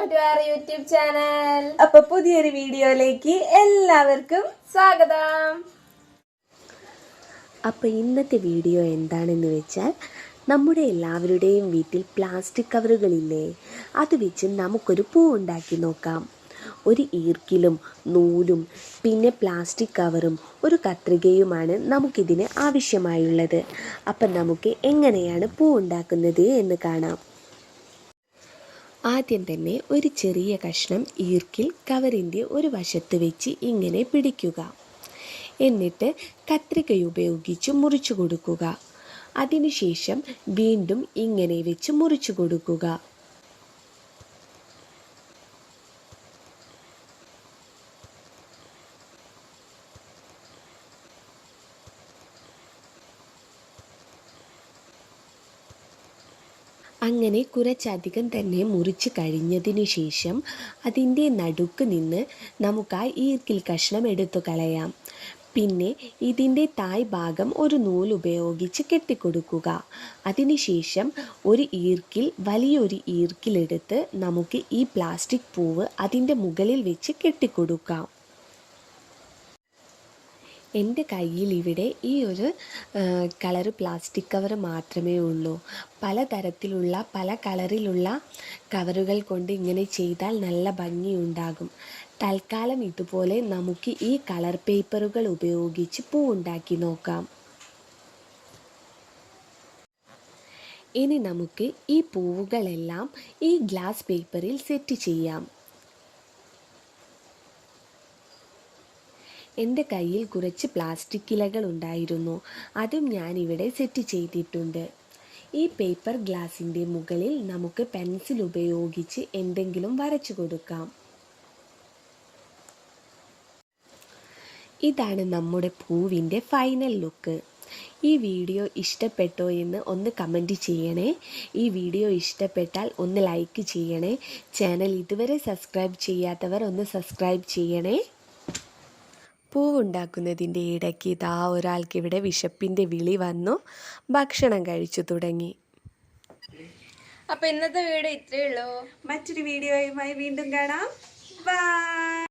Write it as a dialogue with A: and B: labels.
A: YouTube channel
B: അപ്പൊ പുതിയൊരു വീഡിയോയിലേക്ക് എല്ലാവർക്കും
A: സ്വാഗതം.
C: അപ്പോൾ ഇന്നത്തെ വീഡിയോ എന്താണെന്ന് വെച്ചാൽ നമ്മുടെ എല്ലാവരുടെയും വീട്ടിൽ പ്ലാസ്റ്റിക് കവറുകളില്ലേ അത് വെച്ച് നമുക്കൊരു പൂ ഉണ്ടാക്കി നോക്കാം. ഒരു ഈർക്കിലും നൂലും പിന്നെ പ്ലാസ്റ്റിക് കവറും ഒരു കത്രികയുമാണ് നമുക്കിതിന് ആവശ്യമായുള്ളത്. അപ്പം നമുക്ക് എങ്ങനെയാണ് പൂ ഉണ്ടാക്കുന്നത് എന്ന് കാണാം. ആദ്യം തന്നെ ഒരു ചെറിയ കഷ്ണം ഈർക്കിൽ കവറിന്റെ ഒരു വശത്ത് വെച്ച് ഇങ്ങനെ പിടിക്കുക. എന്നിട്ട് കത്രിക ഉപയോഗിച്ച് മുറിച്ചു കൊടുക്കുക. അതിനുശേഷം വീണ്ടും ഇങ്ങനെ വെച്ച് മുറിച്ചു കൊടുക്കുക. അങ്ങനെ കുറച്ചധികം തന്നെ മുറിച്ച് കഴിഞ്ഞതിന് ശേഷം അതിന്റെ നടുക്ക് നിന്ന് നമുക്ക് ആ ഈർക്കിൽ കഷ്ണം എടുത്തു കളയാം. പിന്നെ ഇതിന്റെ തായ് ഭാഗം ഒരു നൂൽ ഉപയോഗിച്ച് കെട്ടിക്കൊടുക്കുക. അതിനുശേഷം ഒരു ഈർക്കിൽ വലിയൊരു ഈർക്കിലെടുത്ത് നമുക്ക് ഈ പ്ലാസ്റ്റിക് പൂവ് അതിന്റെ മുകളിൽ വെച്ച് കെട്ടിക്കൊടുക്കാം. എന്റെ കയ്യിൽ ഇവിടെ ഈ ഒരു കളറ് പ്ലാസ്റ്റിക് കവർ മാത്രമേ ഉള്ളൂ. പലതരത്തിലുള്ള പല കളറിലുള്ള കവറുകൾ കൊണ്ട് ഇങ്ങനെ ചെയ്താൽ നല്ല ഭംഗിയുണ്ടാകും. തൽക്കാലം ഇതുപോലെ നമുക്ക് ഈ കളർ പേപ്പറുകൾ ഉപയോഗിച്ച് പൂ ഉണ്ടാക്കി നോക്കാം. ഇനി നമുക്ക് ഈ പൂവുകളെല്ലാം ഈ ഗ്ലാസ് പേപ്പറിൽ സെറ്റ് ചെയ്യാം. എന്റെ കയ്യിൽ കുറച്ച് പ്ലാസ്റ്റിക് ഇലകൾ ഉണ്ടായിരുന്നു. അതും ഞാനിവിടെ സെറ്റ് ചെയ്തിട്ടുണ്ട്. ഈ പേപ്പർ ഗ്ലാസിന്റെ മുകളിൽ നമുക്ക് പെൻസിൽ ഉപയോഗിച്ച് എന്തെങ്കിലും വരച്ചു കൊടുക്കാം. ഇതാണ് നമ്മുടെ പൂവിന്റെ ഫൈനൽ ലുക്ക് ഈ വീഡിയോ ഇഷ്ടപ്പെട്ടോ എന്ന് ഒന്ന് കമന്റ് ചെയ്യണേ. ഈ വീഡിയോ ഇഷ്ടപ്പെട്ടാൽ ഒന്ന് ലൈക്ക് ചെയ്യണേ. ചാനൽ ഇതുവരെ സബ്സ്ക്രൈബ് ചെയ്യാത്തവർ ഒന്ന് സബ്സ്ക്രൈബ് ചെയ്യണേ. പൂവുണ്ടാക്കുന്നതിന്റെ ഇടയ്ക്ക് ഇതാ ഒരാൾക്ക് ഇവിടെ വിശപ്പിന്റെ വിളി വന്നു. ഭക്ഷണം കഴിച്ചു തുടങ്ങി.
A: അപ്പൊ ഇന്നത്തെ വീഡിയോ ഇത്രയേ ഉള്ളൂ.
B: മറ്റൊരു വീഡിയോയുമായി വീണ്ടും കാണാം. ബൈ